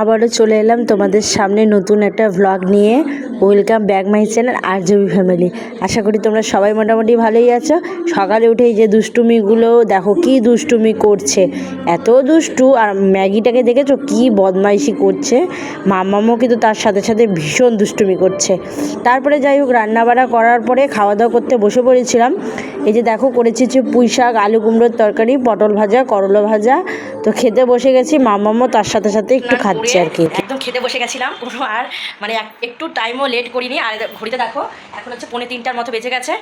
আবারও চলে এলাম তোমাদের সামনে নতুন একটা ভ্লগ নিয়ে। ওয়েলকাম ব্যাক মাই চ্যানেল আর জবি ফ্যামিলি আশা করি তোমরা সবাই মোটামুটি ভালোই আছো। সকালে উঠেই যে দুষ্টুমিগুলো, দেখো কি দুষ্টুমি করছে। এত দুষ্টু, আর ম্যাগিটাকে দেখেছ কি বদমাইশি করছে? মামামও কিন্তু তার সাথে সাথে ভীষণ দুষ্টুমি করছে। তারপরে যাই হোক, রান্নাবাড়া করার পরে খাওয়া দাওয়া করতে বসে পড়েছিলাম। এই যে দেখো, করেছি হচ্ছে পুঁই শাক, আলু কুমড়োর তরকারি, পটল ভাজা, করলা ভাজা। তো খেতে বসে গেছি, মামামও তার সাথে সাথে একটু খাচ্ছে আর কি। একদম খেতে বসে গেছিলাম আর মানে একটু একটু টাইমও লেট করিনি। আর ঘড়িতে দেখো, এখন হচ্ছে পৌনে তিনটার মতো বেজে গেছে।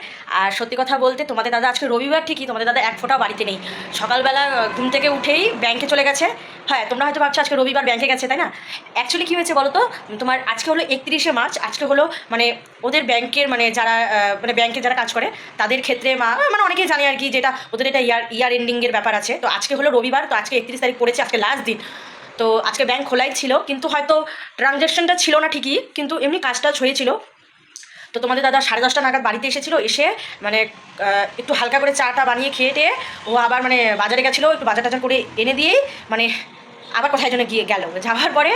আর সত্যি কথা বলতে, তোমাদের দাদা আজকে রবিবার ঠিকই, তোমাদের দাদা এক ফোঁটাও বাড়িতে নেই। সকালবেলা ঘুম থেকে উঠেই ব্যাংকে চলে গেছে। হ্যাঁ তোমরা হয়তো ভাবছ আজকে রবিবার ব্যাংকে গেছে, তাই না? অ্যাকচুয়ালি কী হয়েছে বলো তো তোমার আজকে হলো একত্রিশে মার্চ, আজকে হলো মানে ওদের ব্যাংকের মানে যারা মানে ব্যাংকে যারা কাজ করে, তাদের ক্ষেত্রে মা মানে অনেকেই জানে আর কি, যেটা ওদের এটা ইয়ার ইয়ার এন্ডিংয়ের ব্যাপার আছে। তো আজকে হলো রবিবার, তো আজকে একত্রিশ তারিখ পড়েছে, আজকে লাস্ট দিন। তো আজকে ব্যাংক খোলাই ছিল, কিন্তু হয়তো ট্রানজ্যাকশনটা ছিল না ঠিকই, কিন্তু এমনি কাজ টাজ হয়েছিল। তো তোমাদের দাদা সাড়ে দশটা নাগাদ বাড়িতে এসেছিল, এসে মানে একটু হালকা করে চাটা বানিয়ে খেয়ে টেয়ে ও আবার মানে বাজারে গেছিল, একটু বাজার টাজার করে এনে দিয়েই মানে আবার কোথায় যেন গিয়ে গেল। যাওয়ার পরে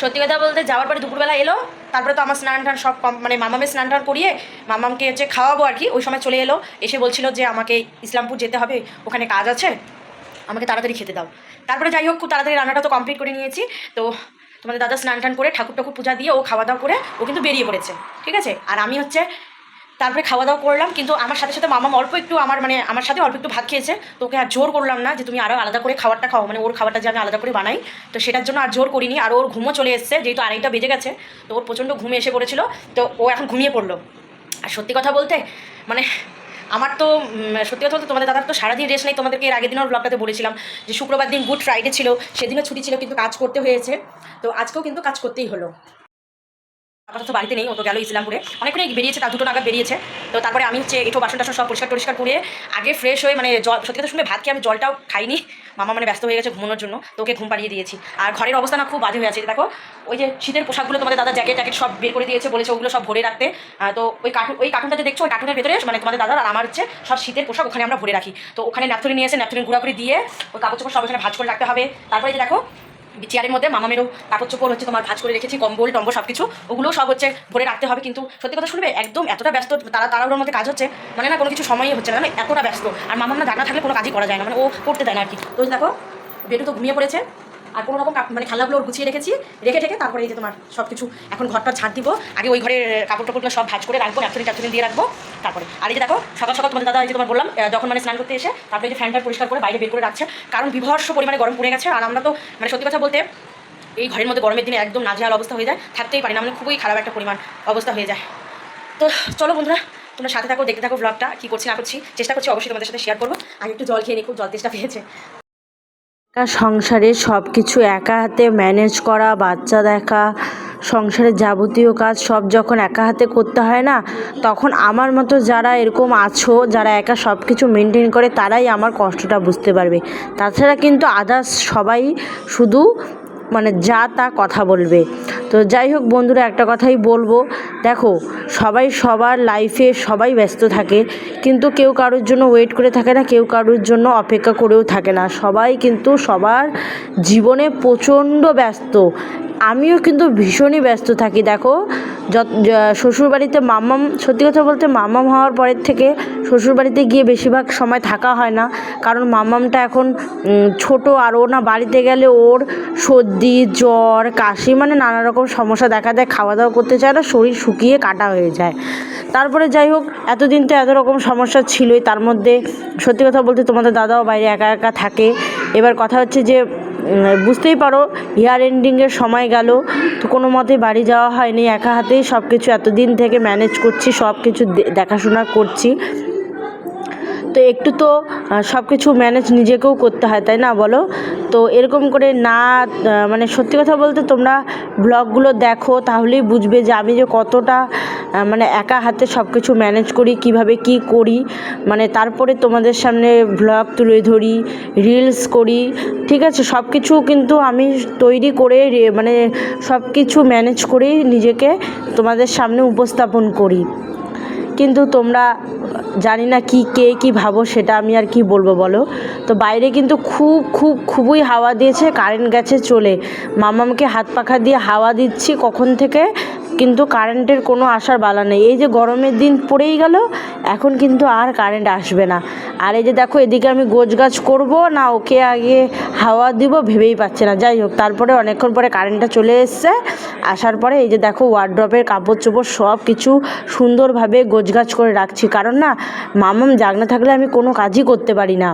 সত্যি কথা বলতে যাওয়ার পরে দুপুরবেলা এলো, তারপরে তো আমার স্নান টান সব কম মানে মামামের স্নান টান করিয়ে মামামকে হচ্ছে খাওয়াবো আর কি, ওই সময় চলে এলো, এসে বলছিল যে আমাকে ইসলামপুর যেতে হবে, ওখানে কাজ আছে, আমাকে তাড়াতাড়ি খেতে দাও। তারপরে যাই হোক, খুব তাড়াতাড়ি রান্নাটা তো কমপ্লিট করে নিয়েছি। তো তোমাদের দাদা স্নান টান করে ঠাকুর ঠাকুর পূজা দিয়ে ও খাওয়া দাওয়া করে ও কিন্তু বেরিয়ে পড়েছে, ঠিক আছে? আর আমি হচ্ছে তারপরে খাওয়া দাওয়া করলাম, কিন্তু আমার সাথে সাথে মামা অল্প একটু আমার মানে আমার সাথে অল্প একটু ভাত খেয়েছে, তো ওকে আর জোর করলাম না যে তুমি আরও আলাদা করে খাবারটা খাও মানে ওর খাবারটা যে আমি আলাদা করে বানাই। তো সেটার জন্য আর জোর করিনি, আর ওর ঘুমও চলে এসছে, যেহেতু আড়াইটা বেজে গেছে, তো ওর প্রচণ্ড ঘুমে এসে পড়েছিল, তো ও এখন ঘুমিয়ে পড়ল। আর সত্যি কথা বলতে মানে আমার তো সত্যি কথা বলতে তোমাদের দাদার তো সারাদিন রেস্ট নেই, তোমাদেরকে এর আগের দিনের ব্লগটাতে বলেছিলাম যে শুক্রবার দিন গুড ফ্রাইডে ছিল, সেদিনও ছুটি ছিল, কিন্তু কাজ করতে হয়েছে। তো আজকেও কিন্তু কাজ করতেই হলো। আপাতত বাড়িতে নেই, ও তো গেল ইসলামপুরে। অনেকক্ষণই বেরিয়েছে, তার দুটো নাগাদ বেরিয়েছে। তো তারপরে আমি হচ্ছে একটু বাসন টাসন সব পরিষ্কার টরিষ্কার করে আগে ফ্রেশ হয়ে মানে জল সত্যি কথা শুনে ভাত খেয়ে আমি জলটাও খাইনি। মামা মানে ব্যস্ত হয়ে গেছে ঘুমানোর জন্য, তো ওকে ঘুম পাড়িয়ে দিয়েছি। আর ঘরের অবস্থা না খুব বাজে হয়ে আছে। দেখো, ওই যে শীতের পোশাকগুলো তোমাদের দাদা জ্যাকেট ট্যাকেট সব বের করে দিয়েছে, বলেছে ওগুলো সব ভরে রাখতে। তো ওই কার্টুন ওই কার্টুনটা যে দেখছ? ওই কার্টুনের ভেতরে মানে তোমাদের দাদার আর আমার হচ্ছে সব শীতের পোশাক ওখানে আমরা ভরে রাখি। তো ওখানে ন্যাপথলিন নিয়ে এসে ন্যাপথলিন গুঁড়া করে দিয়ে ওই কাপড় চোপড় সব ওখানে ভাজ করে রাখতে হবে। তারপরে যে দেখো চেয়ারের মধ্যে মামামেরও কাপড় চোপড় হচ্ছে তোমার ভাজ করে রেখেছি, কম্বল, টম্বল সব কিছু ওগুলোও সব হচ্ছে ভরে রাখতে হবে কিন্তু সত্যি কথা শুনবে, একদম এতটা ব্যস্ত তারা তাড়াহুড়োর মধ্যে কাজ হচ্ছে মানে না কোনো কিছু সময়ই হচ্ছে না মানে এতটা ব্যস্ত। আর মামাম না জানা থাকলে কোনো কাজই করা যায় না মানে ও করতে দেয় না আর কি। তো দেখো বেটু তো ঘুমিয়ে পড়েছে আর কোনো রকম মানে খেলাগুলো ওর গুছিয়ে রেখেছি, রেখে ঠেকে তারপরে এই যে তোমার সব কিছু এখন ঘরটা ঝাঁট দিব। আগে ওই ঘরের কাপড় টাপড়গুলো সব ভাজ করে রাখব ন্যাপথলিন ট্যাপথলিন দিয়ে রাখব, তারপরে। আর এই যে দেখো, সকাল সকাল তোমাদের দাদা এই যে তোমার বললাম যখন মানে স্নান করতে এসে তারপরে যে ফ্যানটা পরিষ্কার করে বাইরে বের করে রাখছে, কারণ বিভর্ষ পরিমাণে গরম পড়ে গেছে, আর আমরা তো মানে সত্যি কথা বলতে এই ঘরের মধ্যে গরমের দিনে একদম নাজেহাল অবস্থা হয়ে যায়, থাকতেই পারি না মানে খুবই খারাপ একটা পরিমাণ অবস্থা হয়ে যায়। তো চলো বন্ধুরা, তোমরা সাথে থাকো, দেখতে থাকো ব্লগটা কী করছি না করছি, চেষ্টা করছি অবশ্যই তোমাদের সাথে শেয়ার করব। আগে একটু জল খেয়ে নিই, খুব জল তেষ্টা পেয়েছে। একা সংসারে সব কিছু একা হাতে ম্যানেজ করা, বাচ্চা দেখা, সংসারের যাবতীয় কাজ সব যখন একা হাতে করতে হয় না, তখন আমার মতো যারা এরকম আছো, যারা একা সব কিছু মেনটেন করে, তারাই আমার কষ্টটা বুঝতে পারবে। তাছাড়া কিন্তু আদার্স সবাই শুধু মানে যা তা কথা বলবে। তো যাই হোক বন্ধুরা, একটা কথাই বলব দেখো, সবাই সবার লাইফে সবাই ব্যস্ত থাকে, কিন্তু কেউ কারোর জন্য ওয়েট করে থাকে না, কেউ কারোর জন্য অপেক্ষা করেও থাকে না। সবাই কিন্তু সবার জীবনে প্রচণ্ড ব্যস্ত। আমিও কিন্তু ভীষণই ব্যস্ত থাকি, দেখো। যত শ্বশুরবাড়িতে মাম্মাম, সত্যি কথা বলতে মাম্মাম হওয়ার পরের থেকে শ্বশুরবাড়িতে গিয়ে বেশিরভাগ সময় থাকা হয় না, কারণ মাম্মামটা এখন ছোট আর ও না বাড়িতে গেলে ওর সর্দি, জ্বর, কাশি মানে নানা রকম সমস্যা দেখা দেয় খাওয়া দাওয়া করতে চায় না, শরীর শুকিয়ে কাটা হয়ে যায়। তারপরে যাই হোক, এতদিন তো এত রকম সমস্যা ছিলই। তার মধ্যে সত্যি কথা বলতে তোমাদের দাদাও বাইরে একা একা থাকে। এবার কথা হচ্ছে যে বুঝতেই পারো ইয়ার এন্ডিংয়ের সময় গেল। তো কোনো মতে বাড়ি যাওয়া হয়নি একা হাতেই। সব কিছু এতদিন থেকে ম্যানেজ করছি সব কিছু দেখাশোনা করছি। তো একটু তো সব কিছু ম্যানেজ নিজেকেও করতে হয়, তাই না বলো? তো এরকম করে না মানে সত্যি কথা বলতে তোমরা ব্লগগুলো দেখো, তাহলেই বুঝবে যে আমি যে কতটা মানে একা হাতে সব কিছু ম্যানেজ করি, কীভাবে কি করি। মানে তারপরে তোমাদের সামনে ব্লগ তুলে ধরি রিলস করি, ঠিক আছে? সব কিছু কিন্তু আমি তৈরি করে মানে সব কিছু ম্যানেজ করেই নিজেকে তোমাদের সামনে উপস্থাপন করি। কিন্তু তোমরা জানি না কি, কে কি ভাবো, সেটা আমি আর কি বলব বলো। তো বাইরে কিন্তু খুব খুব, খুবই হাওয়া দিয়েছে কারেন্ট গেছে চলে। মামামকে হাত পাখা দিয়ে হাওয়া দিচ্ছি কখন থেকে, কিন্তু কারেন্টের কোনো আসার বালা নেই। এই যে গরমের দিন পড়েই গেল, এখন কিন্তু আর কারেন্ট আসবে না। আর এই যে দেখো, এদিকে আমি গোছ গাছ করব, না ওকে আগে হাওয়া দিব, ভেবেই পাচ্ছে না। যাই হোক, তারপরে অনেকক্ষণ পরে কারেন্টটা চলে এসছে। আসার পরে এই যে দেখো ওয়ার্ড্রপের কাপড় চোপড় সব কিছু সুন্দরভাবে গোছগাছ করে রাখছি। কারণ না, মামাম জাগনা থাকলে আমি কোনো কাজই করতে পারি না।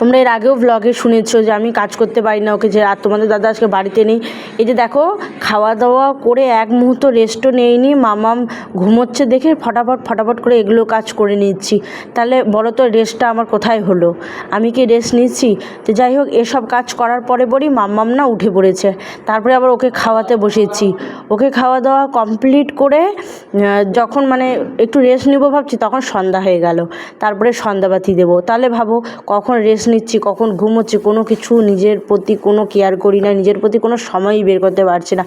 তোমরা এর আগেও ব্লগে শুনেছো যে আমি কাজ করতে পারি না, ওকে যে, আর তোমাদের দাদা আজকে বাড়িতে নেই। এই যে দেখো খাওয়া দাওয়া করে এক মুহূর্ত রেস্টও নেইনি, মামাম ঘুমোচ্ছে দেখে ফটাফট ফটাফট করে এগুলো কাজ করে নিচ্ছি। তাহলে বলো তো রেস্টটা আমার কোথায় হলো? আমি কি রেস্ট নিচ্ছি? তো যাই হোক, এসব কাজ করার পরে পরই মাম্মাম না উঠে পড়েছে। তারপরে আবার ওকে খাওয়াতে বসেছি। ওকে খাওয়া দাওয়া কমপ্লিট করে যখন মানে একটু রেস্ট নেব ভাবছি, তখন সন্ধ্যা হয়ে গেল। তারপরে সন্ধ্যাবাতি দেবো। তাহলে ভাবো, কখন রেস্ট নিচ্ছি, কখন ঘুমোচ্ছি কোনো কিছু নিজের প্রতি কোনো কেয়ার করি না, নিজের প্রতি কোনো সময়ই বের করতে পারছি না।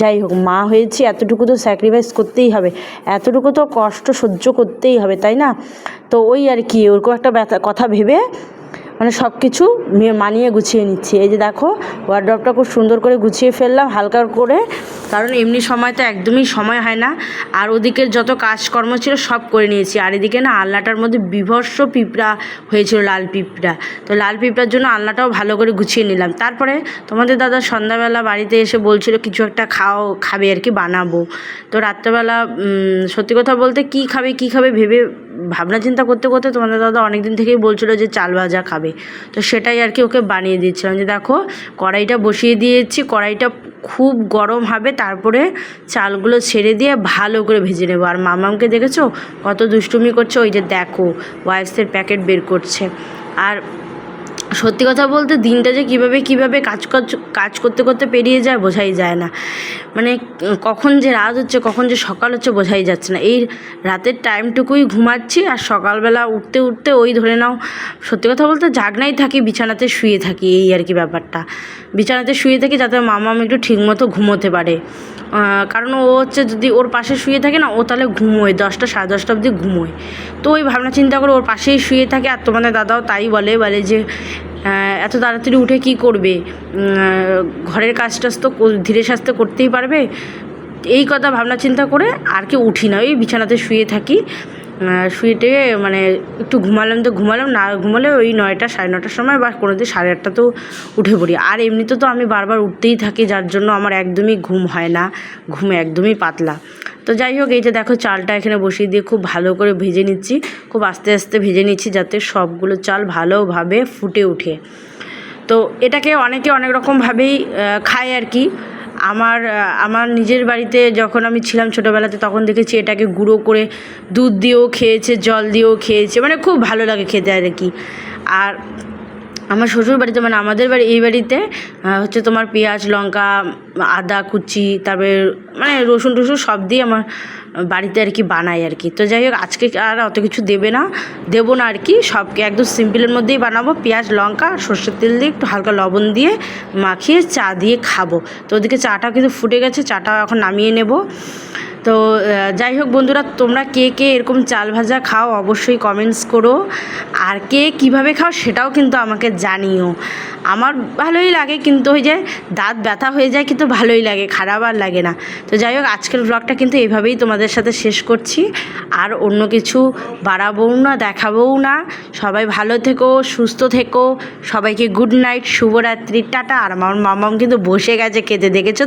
যাই হোক, মা হয়েছি, এতটুকু তো স্যাক্রিফাইস করতেই হবে। এতটুকু তো কষ্ট সহ্য করতেই হবে, তাই না? তো ওই আর কি ওরকম একটা কথা ভেবে মানে সব কিছু মানিয়ে গুছিয়ে নিচ্ছি। এই যে দেখো ওয়ার্ড্রপটা খুব সুন্দর করে গুছিয়ে ফেললাম, হালকা করে কারণ এমনি সময় তো একদমই সময় হয় না। আর ওদিকের যত কাজকর্ম ছিল সব করে নিয়েছি। আর এদিকে না আলনাটার মধ্যে বিভৎস পিঁপড়া হয়েছিল, লাল পিঁপড়া। তো লাল পিঁপড়ার জন্য আলনাটাও ভালো করে গুছিয়ে নিলাম। তারপরে তোমাদের দাদা সন্ধ্যাবেলা বাড়িতে এসে বলছিল, কিছু একটা খাও, খাবে আর কি, বানাবো। তো রাত্রেবেলা সত্যি কথা বলতে কি খাবে কি খাবে ভেবে ভাবনা চিন্তা করতে করতে তোমাদের দাদা অনেক দিন থেকেই বলছিল যে চাল ভাজা খাবে। তো সেটাই আর কি ওকে বানিয়ে দিচ্ছিলাম যে দেখো, কড়াইটা বসিয়ে দিয়েছি, কড়াইটা খুব গরম হবে, তারপরে চালগুলো ছেড়ে দিয়ে ভালো করে ভেজে নেব। আর মামামকে দেখেছ? কত দুষ্টুমি করছে, ওই যে দেখো ওয়াইফসের প্যাকেট বের করছে। আর সত্যি কথা বলতে দিনটা যে কীভাবে কীভাবে কাজ কাজ করতে করতে পেরিয়ে যায় বোঝাই যায় না। মানে কখন যে রাত হচ্ছে, কখন যে সকাল হচ্ছে বোঝাই যাচ্ছে না। এই রাতের টাইমটুকুই ঘুমাচ্ছি আর সকালবেলা উঠতে উঠতে ওই ধরে নাও, সত্যি কথা বলতে জাগনাই থাকি, বিছানাতে শুয়ে থাকি, এই আর কি ব্যাপারটা। বিছানাতে শুয়ে থাকি যাতে মামা মামাম একটু ঠিকমতো ঘুমোতে পারে। কারণ ও হচ্ছে যদি ওর পাশে শুয়ে থাকে না, ও তাহলে ঘুমোয়, দশটা, সাড়ে দশটা অবধি ঘুমোয়। তো ওই ভাবনা চিন্তা করে ওর পাশেই শুয়ে থাকে। আর তোমাদের দাদাও তাই বলে বলে যে এত তাড়াতাড়ি উঠে কি করবে? ঘরের কাজ টাজ তো ধীরে সাস্তে করতেই পারবে। এই কথা ভাবনা চিন্তা করে আর কি উঠি না। ওই বিছানাতে শুয়ে থাকি। আহ, শুয়ে টেয়ে মানে একটু ঘুমালাম তো ঘুমালাম না ঘুমালে ওই নয়টা সাড়ে নটার সময় বা কোনো দিন সাড়ে আটটাতেও উঠে পড়ি। আর এমনিতে তো আমি বারবার উঠতেই থাকি যার জন্য আমার একদমই ঘুম হয় না ঘুম একদমই পাতলা। তো যাই হোক এই যে দেখো চালটা এখানে বসিয়ে দিয়ে খুব ভালো করে ভেজে নিচ্ছি খুব আস্তে আস্তে ভেজে নিচ্ছি যাতে সবগুলো চাল ভালোভাবে ফুটে ওঠে। তো এটাকে অনেকে অনেক রকমভাবেই খায় আর কি। আমার আমার নিজের বাড়িতে যখন আমি ছিলাম ছোটোবেলাতে, তখন দেখেছি এটাকে গুঁড়ো করে দুধ দিয়েও খেয়েছে, জল দিয়েও খেয়েছে। মানে খুব ভালো লাগে খেতে আর কি। আর আমার শ্বশুর বাড়িতে মানে আমাদের বাড়ি, এই বাড়িতে হচ্ছে তোমার পেঁয়াজ, লঙ্কা, আদা, কুচি, তারপরে মানে রসুন টসুন সব দিয়ে আমার বাড়িতে আর কি বানাই আর কি। তো যাই হোক, আজকে আর অত কিছু দেবে না, দেবো না আর কি, সবকে একদম সিম্পলের মধ্যেই বানাবো, পেঁয়াজ, লঙ্কা, সর্ষের তেল দিয়ে একটু হালকা লবণ দিয়ে মাখিয়ে চা দিয়ে খাব। তো ওদিকে চাটা কিন্তু ফুটে গেছে চাটা এখন নামিয়ে নেব। তো যাই হোক বন্ধুরা, তোমরা কে কে এরকম চাল ভাজা খাও অবশ্যই কমেন্টস করো। আর কে কীভাবে খাও সেটাও কিন্তু আমাকে জানিও। আমার ভালোই লাগে কিন্তু ওই যে দাঁত ব্যথা হয়ে যায় কিন্তু ভালোই লাগে, খারাপ আর লাগে না। তো যাই হোক, আজকের ব্লগটা কিন্তু এভাবেই তোমাদের সাথে শেষ করছি। আর অন্য কিছু বাড়াবও না, দেখাবও না। সবাই ভালো থেকো, সুস্থ থেকো। সবাইকে গুড নাইট শুভরাত্রি, টাটা। আর আমার মামাম কিন্তু বসে গেছে খেতে, দেখেছ?